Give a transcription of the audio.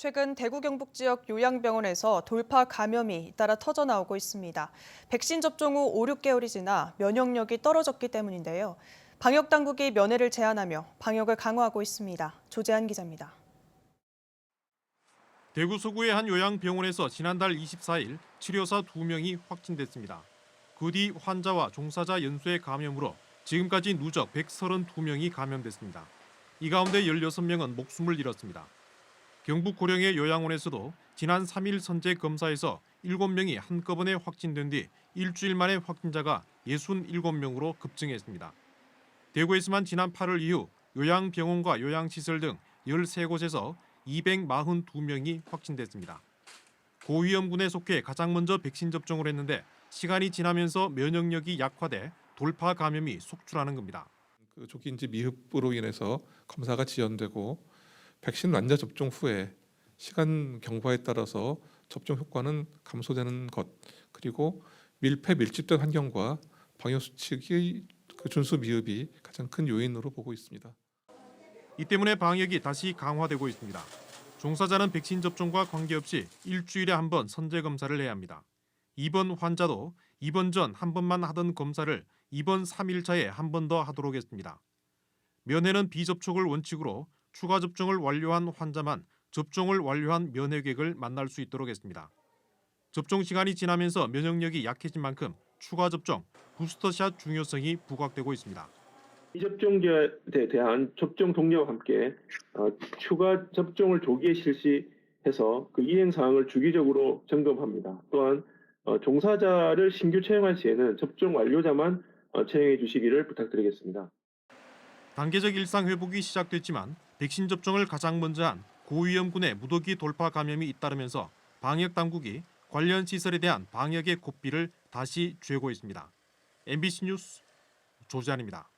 최근 대구 경북 지역 요양병원에서 돌파 감염이 잇따라 터져 나오고 있습니다. 백신 접종 후 5, 6개월이 지나 면역력이 떨어졌기 때문인데요. 방역 당국이 면회를 제한하며 방역을 강화하고 있습니다. 조재한 기자입니다. 대구 서구의 한 요양병원에서 지난달 24일 치료사 2명이 확진됐습니다. 그 뒤 환자와 종사자 연수의 감염으로 지금까지 누적 132명이 감염됐습니다. 이 가운데 16명은 목숨을 잃었습니다. 경북 고령의 요양원에서도 지난 3일 선제 검사에서 7명이 한꺼번에 확진된 뒤 일주일 만에 확진자가 67명으로 급증했습니다. 대구에서만 지난 8월 이후 요양병원과 요양시설 등 13곳에서 242명이 확진됐습니다. 고위험군에 속해 가장 먼저 백신 접종을 했는데 시간이 지나면서 면역력이 약화돼 돌파 감염이 속출하는 겁니다. 그 조기 인지 미흡으로 인해서 검사가 지연되고 백신 완자 접종 후에 시간 경과에 따라서 접종 효과는 감소되는 것 그리고 밀폐 밀집된 환경과 방역 수칙의 그 준수 미흡이 가장 큰 요인으로 보고 있습니다. 이 때문에 방역이 다시 강화되고 있습니다. 종사자는 백신 접종과 관계없이 일주일에 한 번 선제 검사를 해야 합니다. 입원 환자도 입원 전 한 번만 하던 검사를 입원 3일차에 한 번 더 하도록 했습니다. 면회는 비접촉을 원칙으로 추가 접종을 완료한 환자만 접종을 완료한 면회객을 만날 수 있도록 했습니다. 접종 시간이 지나면서 면역력이 약해진 만큼 추가 접종, 부스터샷 중요성이 부각되고 있습니다. 미접종자에 대한 접종 동료와 함께 어, 추가 접종을 조기에 실시해서 그 이행 사항을 주기적으로 점검합니다. 또한 어, 종사자를 신규 채용할 시에는 접종 완료자만 어, 채용해 주시기를 부탁드리겠습니다. 단계적 일상 회복이 시작됐지만 백신 접종을 가장 먼저 한 고위험군의 무더기 돌파 감염이 잇따르면서 방역 당국이 관련 시설에 대한 방역의 고삐를 다시 쥐고 있습니다. MBC 뉴스 조지안입니다.